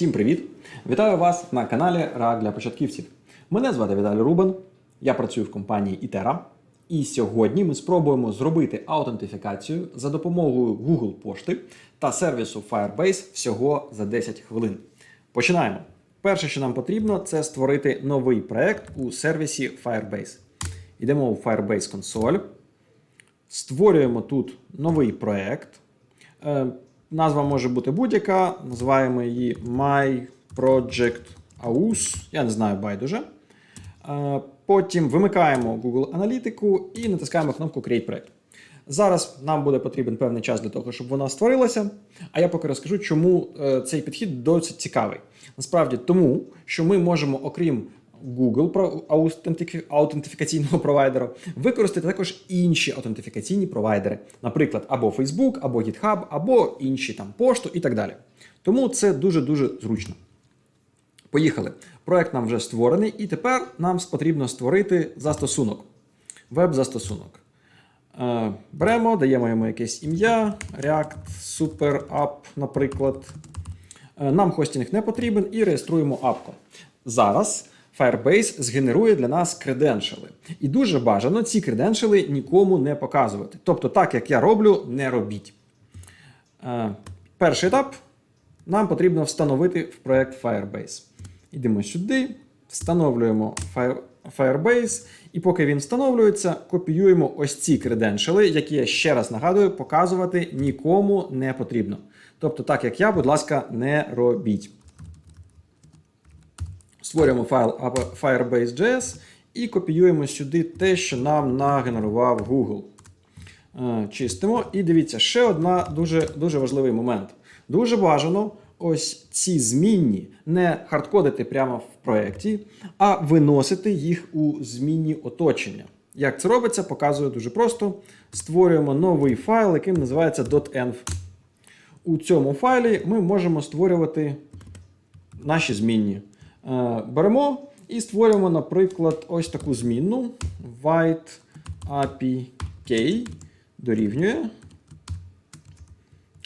Всім привіт! Вітаю вас на каналі Рак для початківців. Мене звати Віталій Рубан, я працюю в компанії Ітера. І сьогодні ми спробуємо зробити аутентифікацію за допомогою Google пошти та сервісу Firebase всього за 10 хвилин. Починаємо. Перше, що нам потрібно, це створити новий проект у сервісі Firebase. Йдемо у Firebase Console. Створюємо тут новий проект. Назва може бути будь-яка. Називаємо її My Project Aus. Я не знаю байдуже. Е, Потім вимикаємо Google Аналітику і натискаємо кнопку Create Project. Зараз нам буде потрібен певний час для того, щоб вона створилася. А я поки розкажу, чому е, цей підхід досить цікавий. Насправді тому, що ми можемо, окрім Google аутентифікаційного провайдера, використати також інші аутентифікаційні провайдери, наприклад, або Facebook, або GitHub, або інші там пошту і так далі. Тому це дуже-дуже зручно. Поїхали. Проект нам вже створений, і тепер нам потрібно створити застосунок. Веб-застосунок. Е, Беремо, даємо йому якесь ім'я, React, Super App, наприклад. Е, Нам хостінг не потрібен і реєструємо апку. Зараз Firebase згенерує для нас креденшали. І дуже бажано ці креденшали нікому не показувати. Тобто, так як я роблю, не робіть. Е, Перший етап нам потрібно встановити в проект Firebase. Йдемо сюди, встановлюємо Firebase, і поки він встановлюється, копіюємо ось ці креденшали, які я ще раз нагадую, показувати нікому не потрібно. Тобто, так як я, будь ласка, не робіть. Створюємо файл Firebase.js і копіюємо сюди те, що нам нагенерував Google. Е, Чистимо. І дивіться, ще одна дуже, дуже важливий момент. Дуже бажано ось ці змінні не хардкодити прямо в проєкті, а виносити їх у змінні оточення. Як це робиться, показую дуже просто. Створюємо новий файл, яким називається .env. У цьому файлі ми можемо створювати наші змінні. Е, Беремо і створюємо, наприклад, ось таку змінну white APK дорівнює.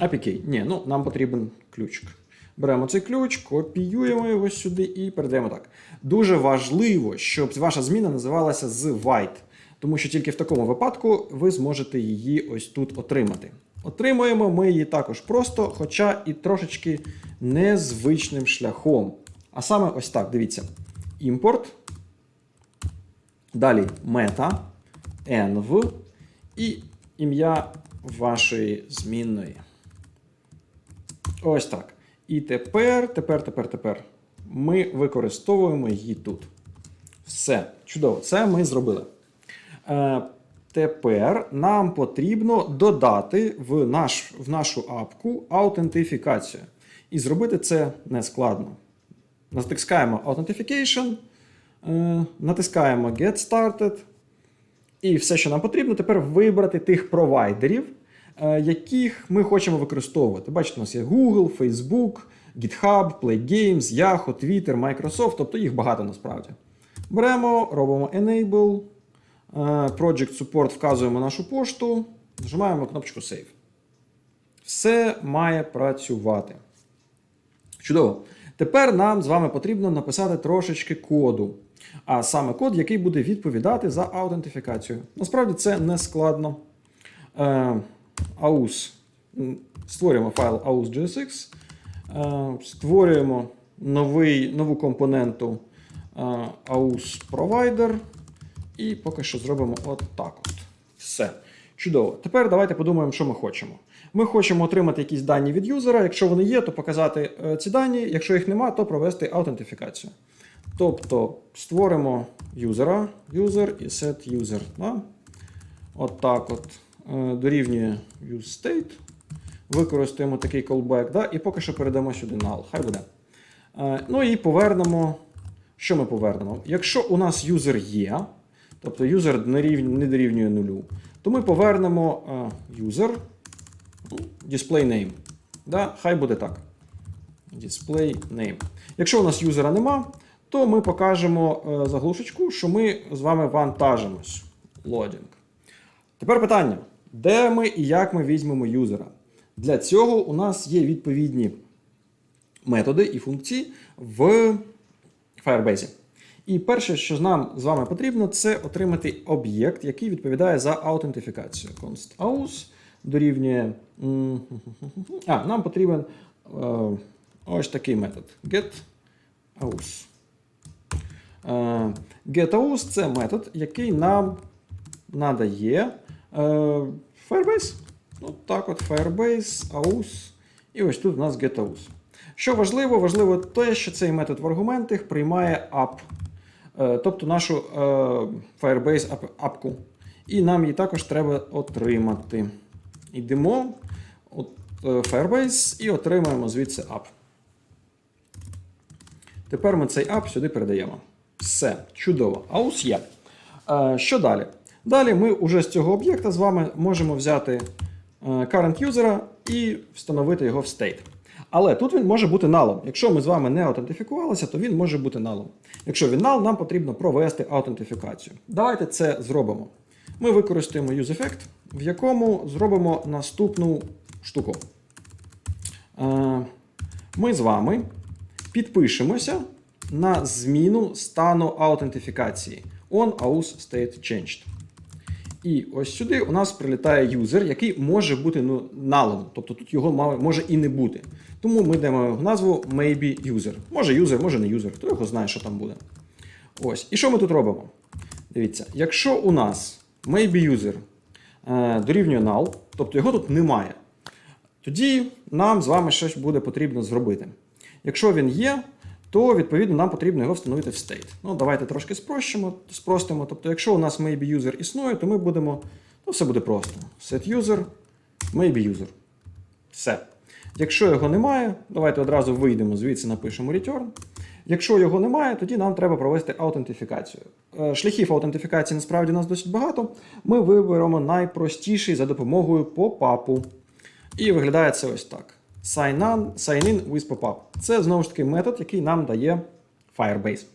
APK. Ні, ну нам потрібен ключик. Беремо цей ключ, копіюємо його сюди і передаємо так. Дуже важливо, щоб ваша зміна називалася з white, тому що тільки в такому випадку ви зможете її ось тут отримати. Отримуємо ми її також просто, хоча і трошечки незвичним шляхом. А саме ось так, дивіться. Імпорт. Далі мета, env і ім'я вашої змінної. Ось так. І тепер, тепер, тепер, тепер ми використовуємо її тут. Все, чудово, це ми зробили. Е, тепер нам потрібно додати в, наш, в нашу апку аутентифікацію. І зробити це не складно. Натискаємо Authentication, е, натискаємо Get Started. І все, що нам потрібно, тепер вибрати тих провайдерів, е, яких ми хочемо використовувати. Бачите, у нас є Google, Facebook, GitHub, PlayGames, Yahoo, Twitter, Microsoft, тобто їх багато насправді. Беремо, робимо Enable, е, Project Support вказуємо нашу пошту, нажимаємо кнопочку Save. Все має працювати. Чудово. Тепер нам з вами потрібно написати трошечки коду. А саме код, який буде відповідати за аутентифікацію. Насправді це не складно. Е, aus. Створюємо файл aus.jsx, е, створюємо новий, нову компоненту е, aus provider. І поки що зробимо от от. Все. Чудово. Тепер давайте подумаємо, що ми хочемо. Ми хочемо отримати якісь дані від юзера. Якщо вони є, то показати е, ці дані. Якщо їх нема, то провести аутентифікацію. Тобто створимо юзера, user і set user. Да? От так от. Е, Дорівнює useState. Використаємо такий callback, да? і поки що передамо сюди null. Хай буде. Е, Ну і повернемо. Що ми повернемо? Якщо у нас юзер є, тобто юзер не дорівнює нулю, то ми повернемо ну, display name. Да? Хай буде так. Display name. Якщо у нас юзера нема, то ми покажемо е, заглушечку, що ми з вами вантажимось. Loading. Тепер питання: де ми і як ми візьмемо юзера? Для цього у нас є відповідні методи і функції в Firebase. І перше, що нам з вами потрібно, це отримати об'єкт, який відповідає за аутентифікацію. Const aus дорівнює. А, нам потрібен е, ось такий метод. Get aus. Е, GetAus це метод, який нам надає е, Firebase. От так от Firebase, aus. І ось тут у нас GetAus. Що важливо, важливо те, що цей метод в аргументах приймає app, тобто нашу Firebase апку. І нам її також треба отримати. Йдемо от, е, Firebase і отримаємо звідси app. Тепер ми цей app сюди передаємо. Все, чудово. Аус є. Е, що далі? Далі ми вже з цього об'єкта з вами можемо взяти е, current user і встановити його в state. Але тут він може бути налом. Якщо ми з вами не аутентифікувалися, то він може бути налом. Якщо він нал, нам потрібно провести аутентифікацію. Давайте це зробимо. Ми використаємо useEffect, в якому зробимо наступну штуку. Ми з вами підпишемося на зміну стану аутентифікації on aus state changed. І ось сюди у нас прилітає юзер, який може бути ну, налом, тобто тут його може і не бути. Тому ми даємо назву maybe user. Може юзер, може не юзер, хто його знає, що там буде. Ось. І що ми тут робимо? Дивіться, якщо у нас maybe user е, дорівнює null, тобто його тут немає, тоді нам з вами щось буде потрібно зробити. Якщо він є, то відповідно нам потрібно його встановити в state. Ну, давайте трошки спрощимо, спростимо. Тобто, якщо у нас maybe user існує, то ми будемо. Ну, все буде просто. Set user, maybe user. Все. Якщо його немає, давайте одразу вийдемо звідси, напишемо return. Якщо його немає, тоді нам треба провести аутентифікацію. Е, Шляхів аутентифікації насправді у нас досить багато. Ми виберемо найпростіший за допомогою попапу. І виглядає це ось так: Sign, on, sign in with pop-up. Це знову ж таки метод, який нам дає Firebase.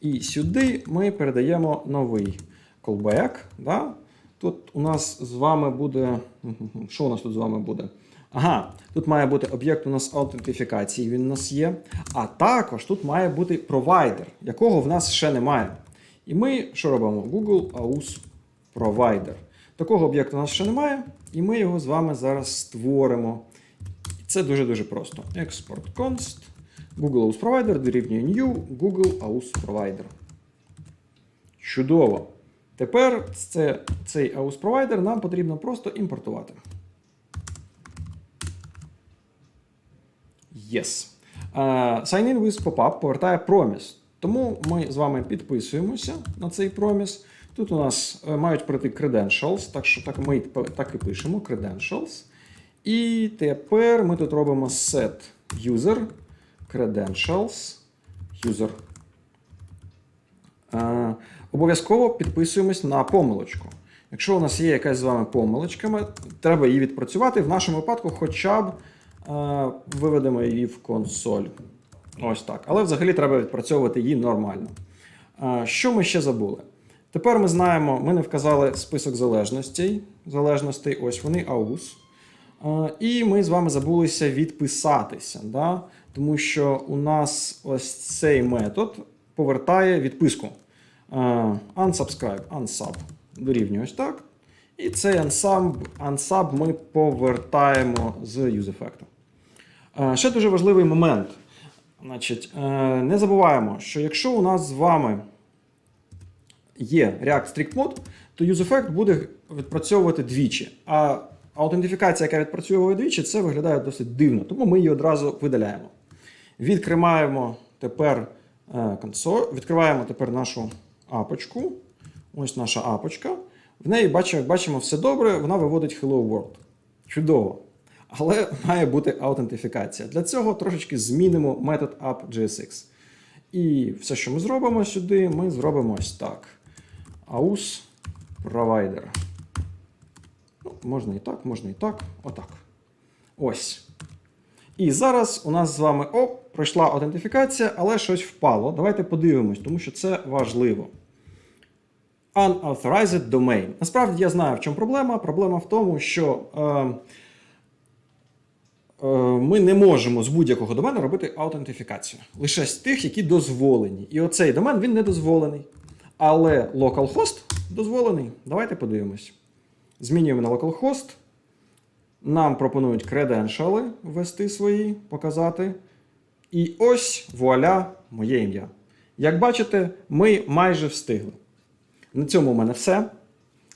І сюди ми передаємо новий callback. Да? Тут у нас з вами буде. Що у нас тут з вами буде? Ага, тут має бути об'єкт у нас аутентифікації, він у нас є. А також тут має бути провайдер, якого в нас ще немає. І ми що робимо? Google AUS Provider. Такого об'єкту у нас ще немає, і ми його з вами зараз створимо. Це дуже-дуже просто. Export const Google AUS Provider дорівнює new Google AUS Provider. Чудово. Тепер це, цей AUS Provider нам потрібно просто імпортувати. Yes. Е, Sign in with pop-up повертає проміс. Тому ми з вами підписуємося на цей проміс. Тут у нас е, мають прийти credentials, так що так ми так і пишемо credentials. І тепер ми тут робимо set user credentials user. Е, Обов'язково підписуємось на помилочку. Якщо у нас є якась з вами помилочка, ми- треба її відпрацювати. В нашому випадку хоча б виведемо її в консоль. Ось так. Але взагалі треба відпрацьовувати її нормально. Е, Що ми ще забули? Тепер ми знаємо, ми не вказали список залежностей. Залежностей, ось вони AUS. Е, І ми з вами забулися відписатися. Да? Тому що у нас ось цей метод повертає відписку. Е, Unsubscribe, unsub дорівнює ось так. І цей unsub, unsub ми повертаємо з UseEffect. Е, Ще дуже важливий момент. Значить, е, не забуваємо, що якщо у нас з вами є React Strict Mode, то UseEffect буде відпрацьовувати двічі. А аутентифікація, яка відпрацьовує двічі, це виглядає досить дивно, тому ми її одразу видаляємо. Відкриваємо тепер е, консоль, відкриваємо тепер нашу апочку. Ось наша апочка. В неї бачимо, бачимо, все добре, вона виводить Hello World. Чудово. Але має бути аутентифікація. Для цього трошечки змінимо метод app.jsx. І все, що ми зробимо сюди, ми зробимо ось так. AUS Provider. Ну, можна і так, можна і так. Отак. Ось. І зараз у нас з вами оп, пройшла аутентифікація, але щось впало. Давайте подивимось, тому що це важливо. Unauthorized domain. Насправді я знаю, в чому проблема. Проблема в тому, що е, ми не можемо з будь-якого домена робити аутентифікацію. Лише з тих, які дозволені. І оцей домен він не дозволений. Але localhost дозволений. Давайте подивимось. Змінюємо на localhost. Нам пропонують креденшали ввести свої, показати. І ось вуаля, моє ім'я. Як бачите, ми майже встигли. На цьому у мене все.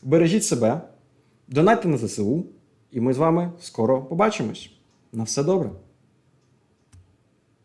Бережіть себе, донайте на ЗСУ, і ми з вами скоро побачимось. На все добре.